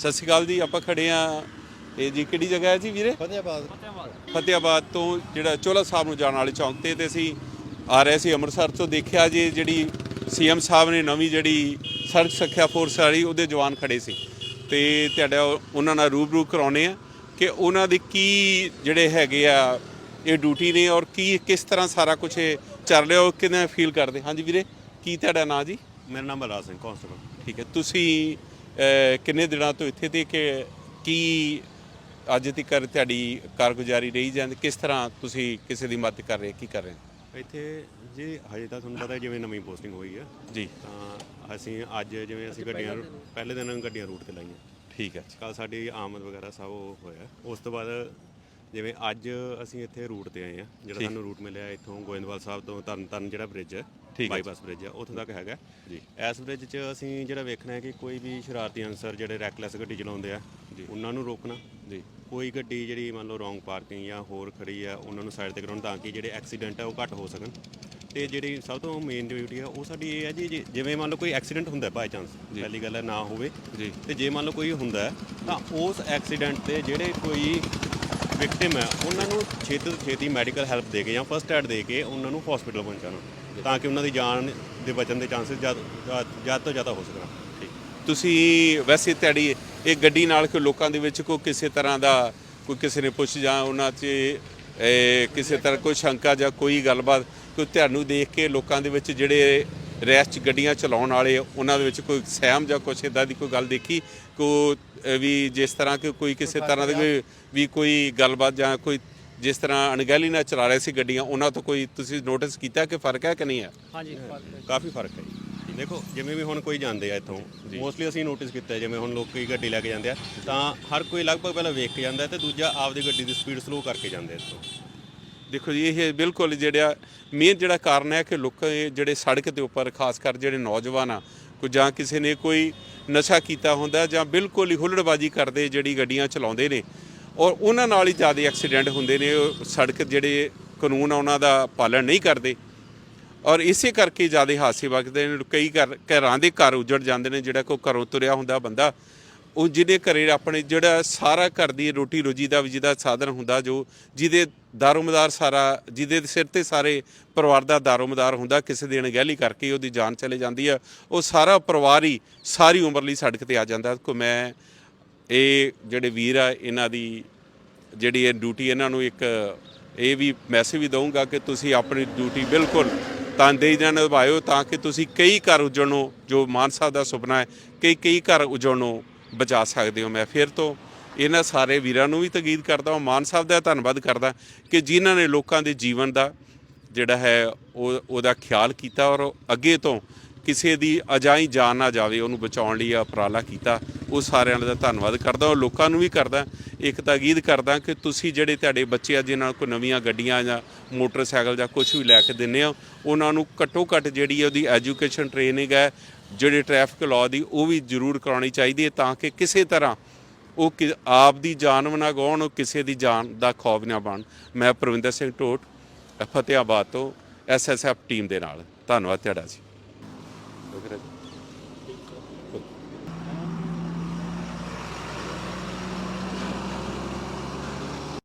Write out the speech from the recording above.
ਸਤਿ ਸ਼੍ਰੀ ਅਕਾਲ ਜੀ ਆਪਾਂ ਖੜੇ ਆ ਇਹ ਜੀ ਕਿਹੜੀ ਜਗ੍ਹਾ ਹੈ ਜੀ ਵੀਰੇ? ਫਤਿਆਬਾਦ ਫਤਿਆਬਾਦ ਤੋਂ ਜਿਹੜਾ ਚੋਲਾ ਸਾਹਿਬ ਨੂੰ ਜਾਣ ਵਾਲੇ ਚੌਂਕ ਤੇ ਤੇ ਅਸੀਂ ਆ ਰਹੇ ਸੀ ਅੰਮ੍ਰਿਤਸਰ ਤੋਂ। ਦੇਖਿਆ ਜੀ ਜਿਹੜੀ ਸੀਐਮ ਸਾਹਿਬ ਨੇ ਨਵੀਂ ਜਿਹੜੀ ਸੜਕ ਸੁਰੱਖਿਆ ਫੋਰਸ ਵਾਲੀ ਉਹਦੇ ਜਵਾਨ ਖੜੇ ਸੀ। ਤੇ ਤੁਹਾਡਾ ਉਹਨਾਂ ਨਾਲ ਰੂਬਰੂ ਕਰਾਉਣੇ ਆ ਕਿ ਉਹਨਾਂ ਦੇ ਕੀ ਜਿਹੜੇ ਹੈਗੇ ਆ ਇਹ ਡਿਊਟੀ ਨੇ ਔਰ ਕੀ ਕਿਸ ਤਰ੍ਹਾਂ ਸਾਰਾ ਕੁਝ ਚੱਲ ਰਿਹਾ ਉਹ ਕਿਵੇਂ ਫੀਲ ਕਰਦੇ? ਹਾਂਜੀ ਵੀਰੇ ਕੀ ਤੁਹਾਡਾ ਨਾਂ ਜੀ? ਮੇਰਾ ਨਾਮ ਬਲਰਾਜ ਸਿੰਘ ਕਾਂਸਟੇਬਲ। ਠੀਕ ਹੈ ਤੁਸੀਂ ਕਿੰਨੇ ਦਿਨਾਂ ਤੋਂ ਇੱਥੇ ਤੇ ਕਿ ਕੀ ਅੱਜ ਤੱਕ ਤੁਹਾਡੀ ਕਾਰਗੁਜ਼ਾਰੀ ਰਹੀ ਜਾਂਦੀ ਕਿਸ ਤਰ੍ਹਾਂ ਤੁਸੀਂ ਕਿਸੇ ਦੀ ਮਦਦ ਕਰ ਰਹੇ ਕੀ ਕਰ ਰਹੇ? ਇੱਥੇ ਜੀ ਹਜੇ ਤਾਂ ਤੁਹਾਨੂੰ ਪਤਾ ਜਿਵੇਂ ਨਵੀਂ ਪੋਸਟਿੰਗ ਹੋਈ ਹੈ ਜੀ। ਤਾਂ ਅਸੀਂ ਅੱਜ ਜਿਵੇਂ ਅਸੀਂ ਗੱਡੀਆਂ ਪਹਿਲੇ ਦਿਨ ਗੱਡੀਆਂ ਰੂਟ ਤੇ ਲਾਈਆਂ। ਠੀਕ ਹੈ ਕੱਲ ਸਾਡੀ ਆਮਦ ਵਗੈਰਾ ਸਭ ਉਹ ਹੋਇਆ। ਉਸ ਤੋਂ ਬਾਅਦ ਜਿਵੇਂ ਅੱਜ ਅਸੀਂ ਇੱਥੇ ਰੂਟ ਤੇ ਆਏ ਆ ਜਿਹੜਾ। ਸਾਨੂੰ ਰੂਟ ਮਿਲਿਆ ਇੱਥੋਂ ਗੋਇੰਦਵਾਲ ਸਾਹਿਬ ਤੋਂ ਤਰਨ ਤਾਰਨ ਜਿਹੜਾ ਬ੍ਰਿਜ ਹੈ। ਬਾਈਪਾਸ ਬ੍ਰਿਜ ਹੈ ਉੱਥੋਂ ਤੱਕ ਹੈਗਾ ਜੀ। ਇਸ ਬ੍ਰਿਜ 'ਚ ਅਸੀਂ ਜਿਹੜਾ ਵੇਖਣਾ ਹੈ ਕਿ ਕੋਈ ਵੀ ਸ਼ਰਾਰਤੀ ਅਨਸਰ ਜਿਹੜੇ ਰੈਕਲੈਸ ਗੱਡੀ ਚਲਾਉਂਦੇ ਆ ਜੀ। ਉਹਨਾਂ ਨੂੰ ਰੋਕਣਾ ਜੀ ਕੋਈ ਗੱਡੀ ਜਿਹੜੀ ਮੰਨ ਲਓ ਰੋਂਗ ਪਾਰਕਿੰਗ ਜਾਂ ਹੋਰ ਖੜੀ ਆ ਉਹਨਾਂ ਨੂੰ ਸਾਈਡ ਤੇ ਕਰਾਉਣ ਤਾਂ ਕਿ ਜਿਹੜੇ ਐਕਸੀਡੈਂਟ ਆ ਉਹ ਘੱਟ ਹੋ ਸਕਣ ਤੇ ਜਿਹੜੀ ਸਭ ਤੋਂ ਮੇਨ ਡਿਊਟੀ ਆ ਉਹ ਸਾਡੀ ਇਹ ਹੈ ਜੀ ਜਿਵੇਂ ਮੰਨ ਲਓ ਕੋਈ ਐਕਸੀਡੈਂਟ ਹੁੰਦਾ ਬਾਈ ਚਾਂਸ। ਪਹਿਲੀ ਗੱਲ ਹੈ ਨਾ ਹੋਵੇ ਜੀ ਤੇ ਜੇ ਮੰਨ ਲਓ ਕੋਈ ਹੁੰਦਾ ਤਾਂ ਉਸ ਐਕਸੀਡੈਂਟ ਤੇ ਜਿਹੜੇ ਕੋਈ ਵਿਕਟਿਮ ਹੈ, ਉਹਨਾਂ ਨੂੰ ਛੇਤੀ ਤੋਂ ਛੇਤੀ ਮੈਡੀਕਲ ਹੈਲਪ ਦੇ ਕੇ ਜਾਂ ਫਸਟ ਐਡ ਦੇ ਕੇ ਉਹਨਾਂ ਨੂੰ ਹਸਪੀਟਲ ਪਹੁੰਚਾਉਣਾ, ਤਾਂ ਕਿ ਉਹਨਾਂ ਦੀ ਜਾਨ ਦੇ ਬਚਣ ਦੇ ਚਾਂਸਸ ਜ਼ਿਆਦਾ ਤੋਂ ਜ਼ਿਆਦਾ ਹੋ ਸਕਣ। ਠੀਕ। ਤੁਸੀਂ ਵੈਸੇ ਤੁਹਾਡੀ ਇਹ ਗੱਡੀ ਨਾਲ ਕੋਈ ਲੋਕਾਂ ਦੇ ਵਿੱਚ ਕੋਈ ਕਿਸੇ ਤਰ੍ਹਾਂ ਦਾ ਕੋਈ ਕਿਸੇ ਨੇ ਪੁੱਛ ਜਾਂ ਉਹਨਾਂ 'ਚ ਕਿਸੇ ਤਰ੍ਹਾਂ ਕੋਈ ਸ਼ੰਕਾ ਜਾਂ ਕੋਈ ਗੱਲਬਾਤ ਕੋਈ ਤੁਹਾਨੂੰ ਦੇਖ ਕੇ ਲੋਕਾਂ ਦੇ ਵਿੱਚ ਜਿਹੜੇ ਰੈਸ 'ਚ ਗੱਡੀਆਂ ਚਲਾਉਣ ਵਾਲੇ ਉਹਨਾਂ ਦੇ ਵਿੱਚ ਕੋਈ ਸਹਿਮ ਜਾਂ ਕੁਛ ਇਦਾਂ ਦੀ ਕੋਈ ਗੱਲ ਦੇਖੀ? ਕੋ ਅ, ਵੀ ਜਿਸ ਤਰ੍ਹਾਂ ਕਿ ਕੋਈ ਕਿਸੇ ਤਰ੍ਹਾਂ ਦੀ ਕੋਈ ਵੀ ਕੋਈ ਗੱਲਬਾਤ ਜਾਂ ਕੋਈ ਜਿਸ ਤਰ੍ਹਾਂ ਅਣਗਹਿਲੀ ਨਾਲ ਚਲਾ ਰਹੇ ਸੀ ਗੱਡੀਆਂ ਉਹਨਾਂ ਤੋਂ ਕੋਈ ਤੁਸੀਂ ਨੋਟਿਸ ਕੀਤਾ ਕਿ ਫ਼ਰਕ ਹੈ ਕਿ ਨਹੀਂ ਹੈ? ਕਾਫੀ ਫ਼ਰਕ ਹੈ ਜੀ। ਦੇਖੋ ਜਿਵੇਂ ਵੀ ਹੁਣ ਕੋਈ ਜਾਂਦੇ ਆ ਇੱਥੋਂ ਮੋਸਟਲੀ ਅਸੀਂ ਨੋਟਿਸ ਕੀਤਾ ਜਿਵੇਂ ਹੁਣ ਲੋਕੀ ਗੱਡੀ ਲੈ ਕੇ ਜਾਂਦੇ ਆ ਤਾਂ ਹਰ ਕੋਈ ਲਗਭਗ ਪਹਿਲਾਂ ਵੇਖ ਕੇ ਜਾਂਦਾ ਹੈ ਤੇ ਦੂਜਾ ਆਪਦੀ ਗੱਡੀ ਦੀ ਸਪੀਡ ਸਲੋ ਕਰਕੇ ਜਾਂਦੇ ਆ ਇੱਥੋਂ। ਦੇਖੋ ਜੀ, ਇਹ ਬਿਲਕੁਲ ਜਿਹੜਾ ਮੇਨ ਜਿਹੜਾ ਕਾਰਨ ਹੈ ਕਿ ਲੋਕ ਇਹ ਜਿਹੜੇ ਸੜਕ ਦੇ ਉੱਪਰ, ਖਾਸ ਕਰ ਜਿਹੜੇ ਨੌਜਵਾਨ ਆ, ਕੋਈ ਜਾਂ ਕਿਸੇ ਨੇ ਕੋਈ ਨਸ਼ਾ ਕੀਤਾ ਹੁੰਦਾ ਜਾਂ ਬਿਲਕੁਲ ਹੀ ਹੁੱਲੜਬਾਜੀ ਕਰਦੇ ਜਿਹੜੀ ਗੱਡੀਆਂ ਚਲਾਉਂਦੇ ਨੇ ਔਰ ਉਹਨਾਂ ਨਾਲ ਹੀ ਜ਼ਿਆਦਾ ਐਕਸੀਡੈਂਟ ਹੁੰਦੇ ਨੇ ਸੜਕ ਜਿਹੜੇ ਕਾਨੂੰਨ ਆ, ਉਹਨਾਂ ਦਾ ਪਾਲਣ ਨਹੀਂ ਕਰਦੇ ਔਰ ਇਸੇ ਕਰਕੇ ਜ਼ਿਆਦਾ ਹਾਦਸੇ ਵਗਦੇ ਨੇ, ਕਈ ਘਰ, ਘਰਾਂ ਦੇ ਘਰ ਉਜੜ ਜਾਂਦੇ ਨੇ, ਜਿਹੜਾ ਕੋਈ ਘਰੋਂ ਤੁਰਿਆ ਹੁੰਦਾ ਬੰਦਾ ਉਹ ਜਿਹਦੇ ਘਰੇ ਆਪਣੇ ਜਿਹੜਾ ਸਾਰਾ ਘਰ ਦੀ ਰੋਟੀ ਰੋਜੀ ਦਾ ਵੀ ਜਿਹਦਾ ਸਾਧਨ ਹੁੰਦਾ, ਜੋ ਜਿਹਦੇ ਦਾਰੋਮਦਾਰ ਸਾਰਾ, ਜਿਹਦੇ ਸਿਰ ਤੇ ਸਾਰੇ ਪਰਿਵਾਰ ਦਾ ਦਾਰੋਮਦਾਰ ਹੁੰਦਾ, ਕਿਸੇ ਦਿਨ ਗਹਿਲੀ ਕਰਕੇ ਉਹਦੀ ਜਾਨ ਚਲੇ ਜਾਂਦੀ ਆ, ਉਹ ਸਾਰਾ ਪਰਿਵਾਰ ਹੀ ਸਾਰੀ ਉਮਰ ਲਈ ਸੜਕ ਤੇ ਆ ਜਾਂਦਾ। ਕੋ ਮੈਂ ਇਹ ਜਿਹੜੇ ਵੀਰ ਆ, ਇਹਨਾਂ ਦੀ ਜਿਹੜੀ ਇਹ ਡਿਊਟੀ ਇਹਨਾਂ ਨੂੰ ਇੱਕ ਇਹ ਵੀ ਮੈਸੇਜ ਵੀ ਦਊਂਗਾ ਕਿ ਤੁਸੀਂ ਆਪਣੀ ਡਿਊਟੀ ਬਿਲਕੁਲ ਤਨਦੇਹੀ ਨਾਲ ਨਿਭਾਇਓ, ਤਾਂ ਕਿ ਤੁਸੀਂ ਕਈ ਘਰ ਉਜੜਨੋਂ, ਜੋ ਮਾਨ ਸਾਹਿਬ ਦਾ ਸੁਪਨਾ ਹੈ ਕਈ ਕਈ ਘਰ ਉਜੜਨੋਂ ਬਚਾ ਸਕਦੇ ਹੋ ਮੈਂ ਫਿਰ ਤੋਂ ਇਹਨਾਂ ਸਾਰੇ ਵੀਰਾਂ ਨੂੰ ਵੀ ਤਗੀਦ ਕਰਦਾ ਹਾਂ, ਮਾਨ ਸਾਹਿਬ ਦਾ ਧੰਨਵਾਦ ਕਰਦਾ ਕਿ ਜਿਨ੍ਹਾਂ ਨੇ ਲੋਕਾਂ ਦੇ ਜੀਵਨ ਦਾ ਜਿਹੜਾ ਹੈ ਉਹ ਉਹਦਾ ਖਿਆਲ ਕੀਤਾ ਔਰ ਅੱਗੇ ਤੋਂ ਕਿਸੇ ਦੀ ਅਜਾਈ ਜਾਨ ਨਾ ਜਾਵੇ, ਉਹਨੂੰ ਬਚਾਉਣ ਲਈ ਇਹ ਉਪਰਾਲਾ ਕੀਤਾ, ਉਹ ਸਾਰਿਆਂ ਦਾ ਧੰਨਵਾਦ ਕਰਦਾ ਔਰ ਲੋਕਾਂ ਨੂੰ ਵੀ ਕਰਦਾ ਇੱਕ ਤਾਕੀਦ ਕਰਦਾ ਕਿ ਤੁਸੀਂ ਜਿਹੜੇ ਤੁਹਾਡੇ ਬੱਚੇ ਆ, ਜਿਨ੍ਹਾਂ ਕੋਲ ਨਵੀਆਂ ਗੱਡੀਆਂ ਜਾਂ ਮੋਟਰਸਾਈਕਲ ਜਾਂ ਕੁਝ ਵੀ ਲੈ ਕੇ ਦਿੰਦੇ ਆ ਉਹਨਾਂ ਨੂੰ ਘੱਟੋ ਘੱਟ ਜਿਹੜੀ ਉਹਦੀ ਐਜੂਕੇਸ਼ਨ ਟ੍ਰੇਨਿੰਗ ਹੈ ਜਿਹੜੇ ਟ੍ਰੈਫਿਕ ਲਾਅ ਦੀ ਉਹ ਵੀ ਜ਼ਰੂਰ ਕਰਾਉਣੀ ਚਾਹੀਦੀ ਹੈ ਤਾਂ ਕਿ ਕਿਸੇ ਤਰ੍ਹਾਂ ਉਹ ਕਿ- ਆਪ ਦੀ ਜਾਨ ਨਾ ਗਵਾਉਣ, ਉਹ ਕਿਸੇ ਦੀ ਜਾਨ ਦਾ ਖੌਫ ਨਾ ਬਣ ਮੈਂ ਪ੍ਰਵਿੰਦਰ ਸਿੰਘ ਟੋਟ ਫਤਿਆਬਾਦ ਤੋਂ ਐਸਐਸਐਫ ਟੀਮ ਦੇ ਨਾਲ। ਧੰਨਵਾਦ ਤੁਹਾਡਾ ਜੀ।